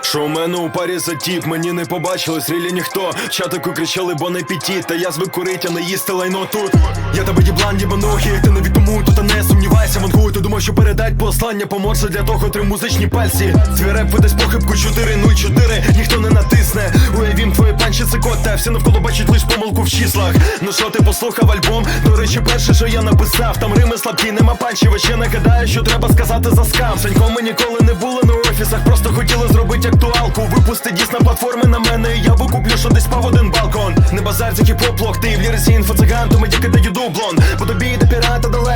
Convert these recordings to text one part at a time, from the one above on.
Що у мене у парі затіп, мені не побачили, срілі ніхто. Чатику кричали, бо не піті, та я звик курить, а не їсти лайно тут. Я тебе діблан, дібанухи, ти не тому, то та не сумнівайся, що передать послання поможе для того три музичні пальці. Твій видасть похибку 404, ніхто не натисне. Уявім твої панчі це код, та всі навколо бачать лиш помилку в числах. Ну що ти послухав альбом? До речі, перше, що я написав, там рими слабкі, нема панчів. Ще нагадаю, що треба сказати за скам. Санько ми ніколи не були на офісах, просто хотіли зробити актуалку. Випусти дійсно платформи на мене, і я викуплю, що десь пав один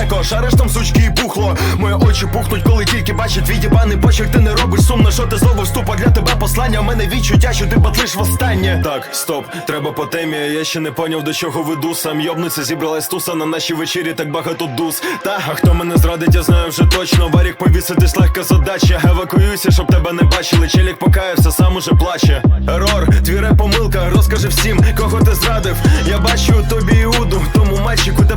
далеко, шариш сучки і пухло. Мої очі пухнуть, коли тільки бачать твій дібаний почерк, ти не робиш сумно, що ти знову вступа для тебе послання. У мене відчуття, що ти батлиш востаннє. Так, стоп, треба по темі. Я ще не поняв, до чого веду сам йобнуться, зібралась туса на нашій вечері, так багато дус. Та а хто мене зрадить, я знаю вже точно. Варік повіситись легка задача. Евакуюйся, щоб тебе не бачили. Челік покаявся, сам уже плаче. Ерор, твій реп помилка, розкажи всім, кого ти зрадив. Я бачу тобі Іуду,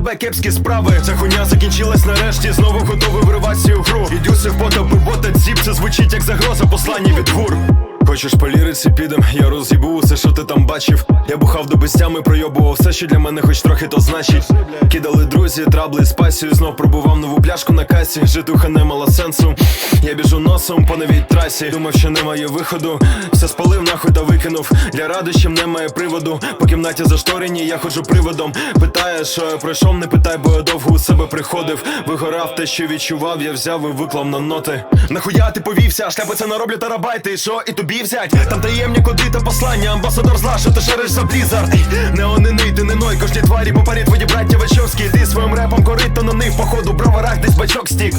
тебе кепські справи. Ця хуйня закінчилась нарешті, знову готовий вриватися у гру. Ідюси в бота, бота ціп, це звучить як загроза послання від гур. Хочеш по ліриці підем, я роз'їбу усе, що ти там бачив. Я бухав до безтями, пройобував все, що для мене хоч трохи то значить. Кидали друзі, трабли, спасію, знов пробував нову пляшку на касі. Житуха не мала сенсу. Я біжу носом по новій трасі. Думав, що немає виходу. Все спалив нахуй та викинув. Для радощів немає приводу. По кімнаті зашторені, я ходжу приводом. Питає, що я пройшов, не питай, бо я довго у себе приходив. Вигорав те, що відчував, я взяв і виклав на ноти. Нахуя ти повівся, шляпи це нароблю тарабайти. Що і тобі взять? Там таємні коди та послання, амбасадор зла, що ти шариш за Ей, Не онини, ти не ной, кожні тварі по парі твої браття Вачовські. Ти своїм репом корито на них, походу, броварах десь бачок стік.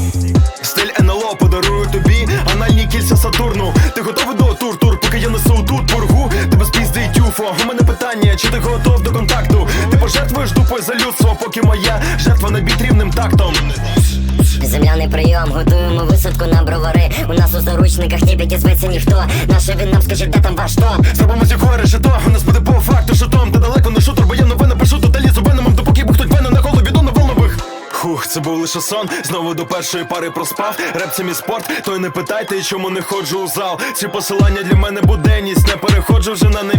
Стиль НЛО подарую тобі, анальні кільця Сатурну. Ти готовий до тур-тур, поки я несу тут пургу. Тебе спіздить юфо. У мене питання, чи ти готов до контакту? Ти пожертвуєш дупою за людство, поки моя жертва не бить рівним тактом. Земляний прийом, готуємо висадку на бровари. У нас у заручниках ніби дізветься ніхто. Наша він нам скажіть, де там ваш том? Зробимо зі гори решето, у нас буде по факту шутом. Ти далеко не шутер, бо я новини пишу тут лізу веном, допоки бухтуть вени на голові до на. Хух, це був лише сон. Знову до першої пари проспав. Реп це мій спорт, то й не питайте, чому не ходжу у зал. Ці посилання для мене буденність. Не переходжу вже на невідомий.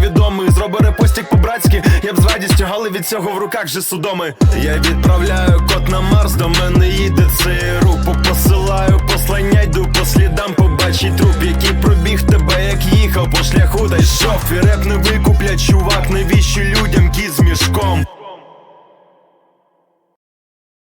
Радістю, але від цього в руках же судоми. Я відправляю кот на Марс, до мене їде ЦРУ. Посилаю послання, йду по слідам, побачить труп, який пробіг тебе, як їхав по шляху, та йшов. і реп не викуплять,